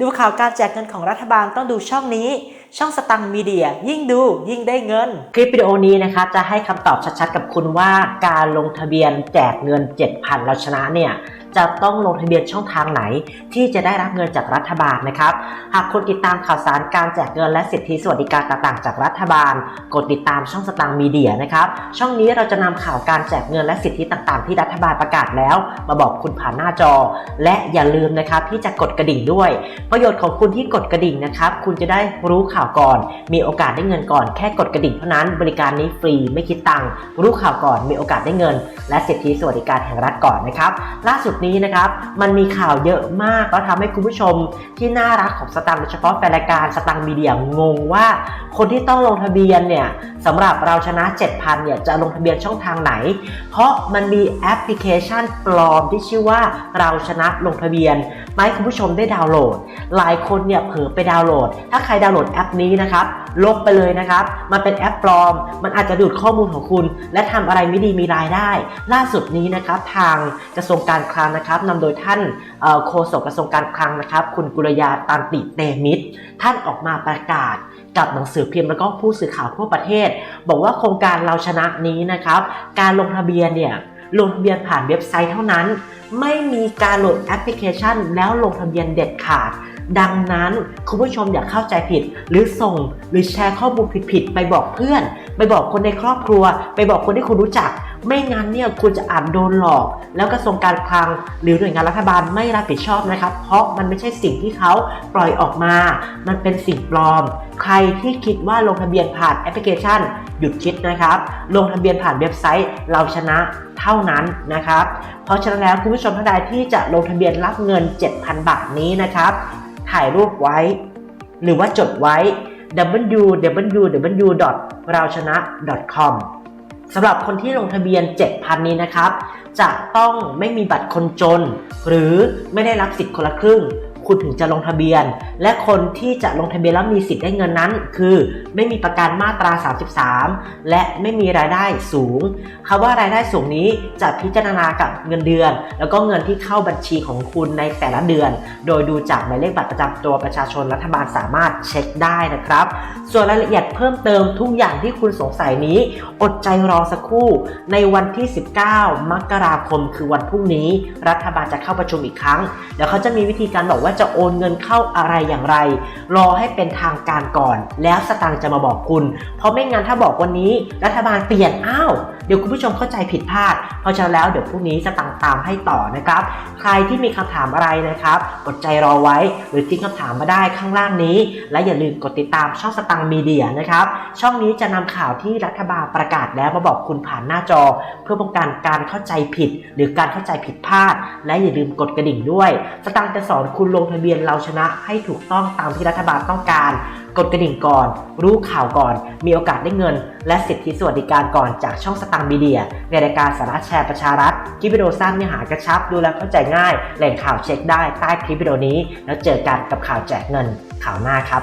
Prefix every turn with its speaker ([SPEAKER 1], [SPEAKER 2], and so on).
[SPEAKER 1] ดูข่าวการแจกเงินของรัฐบาลต้องดูช่องนี้ ช่องสตังค์มีเดีย ยิ่งดูยิ่งได้เงิน คลิปวิดีโอนี้นะครับจะให้คำตอบชัดๆกับคุณว่าการลงทะเบียนแจกเงิน 7,000เราชนะเนี่ย จะต้องลงทะเบียนช่องทางไหน ที่จะได้รับเงินจากรัฐบาลนะครับ หากคุณติดตามข่าวสารการแจกเงินและสิทธิสวัสดิการต่างๆ จากรัฐบาล กดติดตามช่องสตางค์มีเดียนะครับ ช่องนี้เราจะนำข่าวการแจกเงินและสิทธิต่างๆ ที่รัฐบาลประกาศแล้ว มาบอกคุณผ่านหน้าจอ และอย่าลืมนะครับที่จะกดกระดิ่งด้วย ประโยชน์ของคุณที่กดกระดิ่งนะครับ คุณจะได้รู้ข่าวก่อน มีโอกาสได้เงินก่อน แค่กดกระดิ่งเท่านั้น บริการนี้ฟรีไม่คิดตังค์รู้ข่าวก่อนมีโอกาสได้เงิน และสิทธิสวัสดิการแห่งรัฐก่อนนะครับ ล่าสุดนี้นะครับมันมีข่าวเยอะมากแล้วทำให้คุณผู้ชมที่น่ารักของสตังค์โดยเฉพาะแฟนรายการสตังค์มีเดียงงว่า คนที่ต้องลงทะเบียนเนี่ยสำหรับเราชนะ 7,000เนี่ยจะลงทะเบียนช่องทางไหน เพราะมันมีแอปพลิเคชันปลอมที่ชื่อว่าเราชนะลงทะเบียนมาให้คุณผู้ชมได้ดาวน์โหลด หลายคนเนี่ยเผลอไปดาวน์โหลด ถ้าใครดาวน์โหลดแอปนี้นะครับลบไปเลยนะครับ มันเป็นแอปปลอม มันอาจจะดูดข้อมูลของคุณ และทำอะไรไม่ดีมีรายได้ ล่าสุดนี้นะครับทางกระทรวงการคลังนะครับนำโดยท่านโฆษกกระทรวงการคลังนะครับ คุณกุลยาตันติเตมิตร ท่านออกมาประกาศกับหนังสือพิมพ์แล้วก็ผู้สื่อข่าวทั่วประเทศ บอกว่าโครงการเราชนะนี้นะครับ การลงทะเบียนเนี่ยลงทะเบียนผ่านเว็บไซต์เท่านั้น ไม่มีการโหลดแอปพลิเคชัน แล้วลงทะเบียนเด็ดขาดดังนั้นคุณผู้ชมอย่าเข้าใจผิด หรือส่งหรือแชร์ข้อมูลผิดๆไปบอกเพื่อน ไปบอกคนในครอบครัว ไปบอกคนที่คุณรู้จัก ไม่งั้นเนี่ยคุณจะอาจโดนหลอก แล้วกระทรวงการคลัง หรือหน่วยงานรัฐบาลไม่รับผิดชอบนะครับ เพราะมันไม่ใช่สิ่งที่เขาปล่อยออกมา มันเป็นสิ่งปลอม ใครที่คิดว่าลงทะเบียนผ่านแอปพลิเคชัน หยุดคิดนะครับ ลงทะเบียนผ่านเว็บไซต์เราชนะเท่านั้นนะครับ เพราะฉะนั้นแล้วคุณผู้ชมท่านใดที่จะลงทะเบียนรับเงิน 7,000 บาทนี้นะครับ ถ่ายรูปไว้ หรือว่าจดไว้ www เราชนะ com สำหรับคนที่ลงทะเบียน 7,000 นี้นะครับ จะต้องไม่มีบัตรคนจน หรือไม่ได้รับสิทธิ์คนละครึ่ง คุณถึงจะลงทะเบียน และคนที่จะลงทะเบียนแล้วมีสิทธิ์ได้เงินนั้น คือไม่มีประกันมาตรา 33 และไม่มีรายได้สูงคำว่ารายได้สูงนี้จะพิจารณากับเงินเดือน แล้วก็เงินที่เข้าบัญชีของคุณในแต่ละเดือน โดยดูจากหมายเลขบัตรประจำตัวประชาชนรัฐบาลสามารถเช็คได้นะครับ ส่วนรายละเอียดเพิ่มเติมทุกอย่างที่คุณสงสัยนี้ อดใจรอสักครู่ ในวันที่ 19 มกราคม คือวันพรุ่งนี้ รัฐบาลจะเข้าประชุมอีกครั้ง เดี๋ยวเขาจะมีวิธีการบอกว่าจะโอนเงินเข้าอะไรอย่างไร รอให้เป็นทางการก่อน แล้วสตางค์จะมาบอกคุณ เพราะไม่งั้นถ้าบอกวันนี้รัฐบาลเปลี่ยนอ้าวเดี๋ยวคุณผู้ชมเข้าใจผิดพลาด เพราะฉะนั้นแล้วเดี๋ยวพรุ่งนี้จะตางตามให้ต่อนะครับ ใครที่มีคำถามอะไรนะครับอดใจรอไว้หรือทิ้งคำถามมาได้ข้างล่างนี้ และอย่าลืมกดติดตามช่องสตังค์มีเดียนะครับ ช่องนี้จะนำข่าวที่รัฐบาลประกาศแล้วมาบอกคุณผ่านหน้าจอ เพื่อป้องกันการเข้าใจผิด หรือการเข้าใจผิดพลาด และอย่าลืมกดกระดิ่งด้วย สตังค์จะสอนคุณลงทะเบียนเราชนะให้ถูกต้องตามที่รัฐบาลต้องการ กดกระดิ่งก่อน รู้ข่าวก่อน มีโอกาสได้เงิน และสิทธิสวัสดิการก่อนจากช่องสตังบีเดีย ในรายการสาระแชร์ประชารัฐคลิปวิดีโอสั้นเนื้อหากระชับดูแลเข้าใจง่าย แหล่งข่าวเช็คได้ใต้คลิปวิดีโอนี้ แล้วเจอกันกับข่าวแจกเงินข่าวหน้าครับ